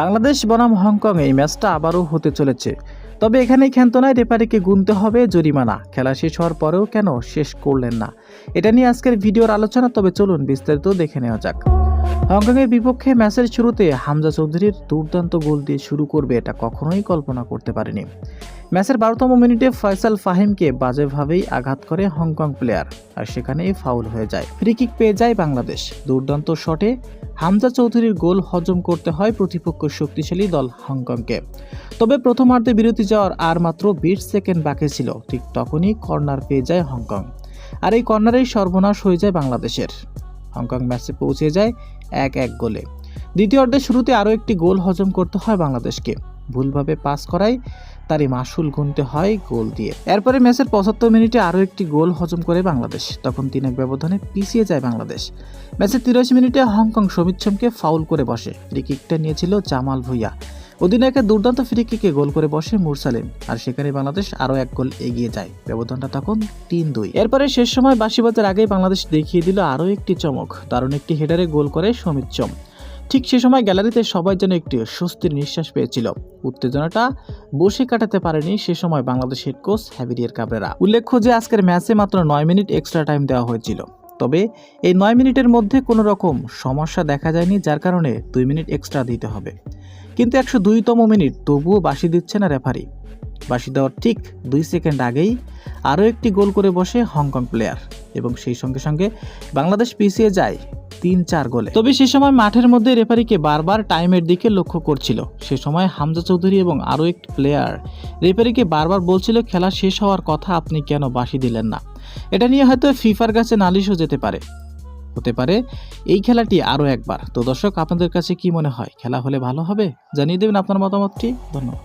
বাংলাদেশ বনাম হংকং এই ম্যাচটা আবারও হতে চলেছে। তবে এখানেই নয় রেফারিকে গুনতে হবে জরিমানা। খেলা শেষ হওয়ার পরেও কেন শেষ করলেন না? এটা নিয়ে আজকের ভিডিওর আলোচনা, তবে চলুন বিস্তারিত দেখে নেওয়া যাক। হংকংয়ের বিপক্ষে ম্যাচের শুরুতে হামজা চৌধুরীর দুর্দান্ত গোল দিয়ে শুরু করবে এটা কখনোই কল্পনা করতে পারেনি। ম্যাচের বারোতম মিনিটে ফয়সাল ফাহিমকে বাজেভাবেই আঘাত করে হংকং প্লেয়ার, আর সেখানেই ফাউল হয়ে যায়। ফ্রি কিক পেয়ে যায় বাংলাদেশ। দুর্দান্ত শটে হামজা চৌধুরীর গোল হজম করতে হয় প্রতিপক্ষ শক্তিশালী দল হংকংকে। তবে প্রথমার্ধে বিরতি যাওয়ার আর মাত্র বিশ সেকেন্ড বাকি ছিল, ঠিক তখনই কর্নার পেয়ে যায় হংকং। আর এই কর্নারেই সর্বনাশ হয়ে যায় বাংলাদেশের। হংকং ম্যাচে পৌঁছে যায় এক এক গোলে। দ্বিতীয় অর্ধের শুরুতে আরও একটি গোল হজম করতে হয় বাংলাদেশকে। ভুলভাবে পাস করায় তারই মাসুল গুনতে হয় গোল দিয়ে। এরপরে ম্যাচের পঁচাত্তর মিনিটে আরও একটি গোল হজম করে বাংলাদেশ। তখন তিন এক ব্যবধানে পিছিয়ে যায় বাংলাদেশ। ম্যাচের তিরাশি মিনিটে হংকং সমিচ্ছমকে ফাউল করে বসে। ফ্রি কিকটা নিয়েছিল জামাল ভুইয়া। অধিনায়কের দুর্দান্ত ফ্রি কিকে গোল করে বসে মুরসালিন আর সেখানে বাংলাদেশ আরও এক গোল এগিয়ে যায়। ব্যবধানটা তখন তিন দুই। এরপরে শেষ সময় বাসি আগেই বাংলাদেশ দেখিয়ে দিল আরও একটি চমক। দারুণ একটি হেডারে গোল করে সমিচ্ছম ঠিক সে সময় গ্যালারিতে সবাই যেন একটি স্বস্তির নিঃশ্বাস পেয়েছিল। উত্তেজনাটা বসে কাটাতে পারেনি সে সময় Bangladesh head coach Javier Cabrera. উল্লেখ্য যে আজকের ম্যাচে মাত্র নয় মিনিট এক্সট্রা টাইম দেওয়া হয়েছিল। তবে এই নয় মিনিটের মধ্যে কোনো রকম সমস্যা দেখা যায়নি, যার কারণে দুই মিনিট এক্সট্রা দিতে হবে। কিন্তু একশো দুইতম মিনিট তবুও বাসি দিচ্ছে না রেফারি বাসি দেওয়ার ঠিক দুই সেকেন্ড আগেই আরও একটি গোল করে বসে হংকং প্লেয়ার এবং সেই সঙ্গে সঙ্গে বাংলাদেশ পিছিয়ে যায় তিন চার গোলে। তবে সে সময় মাঠের মধ্যে রেফারিকে বারবার টাইমের দিকে লক্ষ্য করছিল। সে সময় হামজা চৌধুরী এবং আরও একটি প্লেয়ার। রেফারিকে বারবার বলছিল, খেলা শেষ হওয়ার কথা আপনি কেন বাসি দিলেন না? এটা নিয়ে হয়তো ফিফার কাছে নালিশও যেতে পারে। হতে পারে, এই খেলাটি আরও একবার। তো দর্শক, আপনাদের কাছে কি মনে হয়? খেলা হলে ভালো হবে? জানিয়ে দেবেন আপনার মতামতটি। ধন্যবাদ।